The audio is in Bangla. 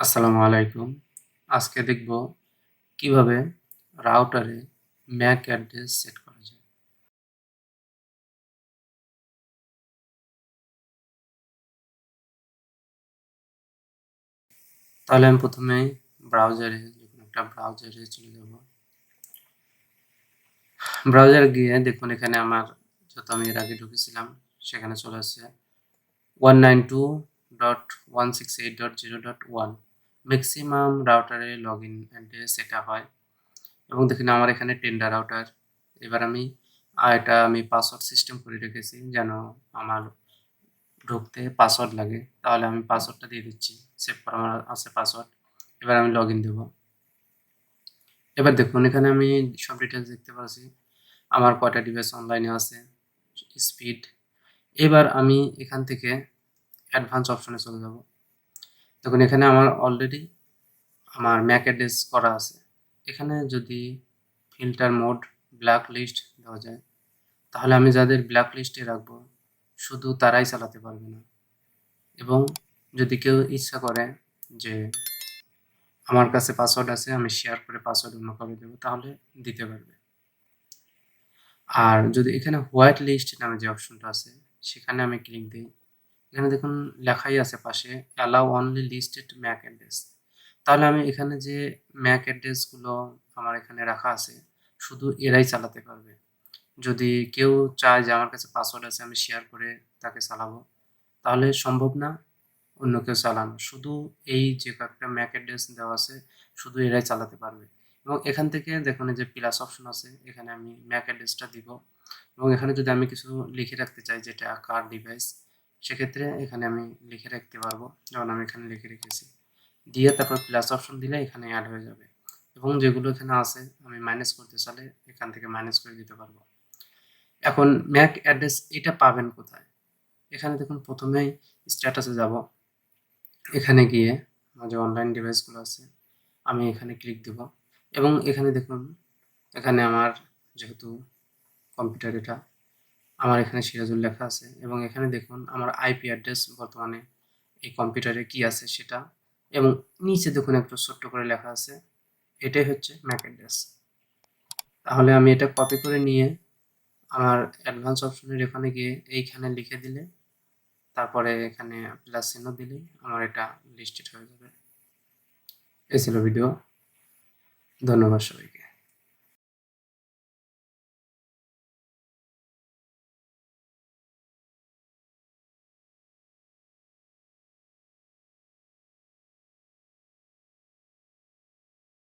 আসসালামু আলাইকুম। আজকে দেখব কীভাবে রাউটারে ম্যাক অ্যাড্রেস সেট করা যায়। তাহলে আমি প্রথমে ব্রাউজারে যে কোনো একটা ব্রাউজারে চলে যাব, ব্রাউজার গিয়ে দেখুন এখানে আমার যত আমি এর আগে ঢুকেছিলাম, সেখানে চলে আসছে one nine two dot one six eight dot zero dot one maximum রাউটারে log in address set হয়। এবং দেখুন, আমার এখানে টেন্ডার রাউটার এবার আমি এটা আমি পাসওয়ার্ড সিস্টেম করে রেখেছি যেন আমার ঢুকতে পাসওয়ার্ড লাগে। তাহলে আমি পাসওয়ার্ডটা দিয়ে দিচ্ছি। সেভ করা আমার আছে পাসওয়ার্ড এবার আমি লগ ইন দেবো। এবার দেখুন, এখানে আমি সব ডিটেলস দেখতে পাচ্ছি। আমার কয়টা ডিভাইস অনলাইনে আছে স্পিড এবার আমি এখান থেকে অ্যাডভান্স অপশনে চলে যাব। দেখুন, এখানে আমার অলরেডি আমার ম্যাক অ্যাড্রেস করা আছে। এখানে যদি ফিল্টার মোড ব্ল্যাক লিস্ট দেওয়া যায়, তাহলে আমি যাদের ব্ল্যাক লিস্টে রাখব, শুধু তারাই চালাতে পারবে না। এবং যদি কেউ ইচ্ছা করে যে আমার কাছে পাসওয়ার্ড আছে, আমি শেয়ার করে পাসওয়ার্ড অন্য কাউকে দেবো, তাহলে দিতে পারবে। আর যদি এখানে হোয়াইট লিস্ট নামে যে অপশনটা আছে, সেখানে আমি ক্লিক দিই। এখানে দেখুন লেখাই আছে পাশে allow only listed MAC address তাহলে আমি এখানে যে ম্যাক অ্যাড্রেসগুলো আমার এখানে রাখা আছে, শুধু এরাই চালাতে পারবে। যদি কেউ চায় যে আমার কাছে পাসওয়ার্ড আছে, আমি শেয়ার করে তাকে চালাবো। তাহলে সম্ভব না অন্য কেউ চালানো। শুধু এই যে কয়েকটা ম্যাক অ্যাড্রেস দেওয়া আছে, শুধু এরাই চালাতে পারবে। এবং এখান থেকে দেখুন যে প্লাস অপশন আছে, এখানে আমি ম্যাক অ্যাড্রেসটা দিব। এবং এখানে যদি আমি কিছু লিখে রাখতে চাই, যেটা কার ডিভাইস সেক্ষেত্রে এখানে আমি লিখে রাখতে পারব। যেমন আমি এখানে লিখে রেখেছি। দিয়ে তারপর প্লাস অপশন দিলে এখানে অ্যাড হয়ে যাবে। এবং যেগুলো এখানে আছে, আমি মাইনাস করতে চাইলে এখান থেকে মাইনাস করে দিতে পারব। এখন ম্যাক অ্যাড্রেস এটা পাবেন কোথায়? এখানে দেখুন, প্রথমেই স্ট্যাটাসে যাব। এখানে গিয়ে আমার যে অনলাইন ডিভাইসগুলো আছে, আমি এখানে ক্লিক দেব। এবং এখানে দেখুন, এখানে আমার যেহেতু কম্পিউটার এটা আমার এখানে সিরাজুল লেখা আছে এবং এখানে দেখুন আমার আইপি অ্যাড্রেস বর্তমানে এই কম্পিউটারে কি আছে সেটা এবং নিচে দেখুন একটু ছোট্ট করে লেখা আছে, এটাই হচ্ছে ম্যাক অ্যাড্রেস তাহলে আমি এটা কপি করে নিয়ে আমার অ্যাডভান্স অপশনের এখানে গিয়ে এইখানে লিখে দিলে, তারপরে এখানে প্লাস চিহ্ন দিলেই আমার এটা লিস্টেড হয়ে যাবে। এই ছিল ভিডিও ধন্যবাদ সবাইকে।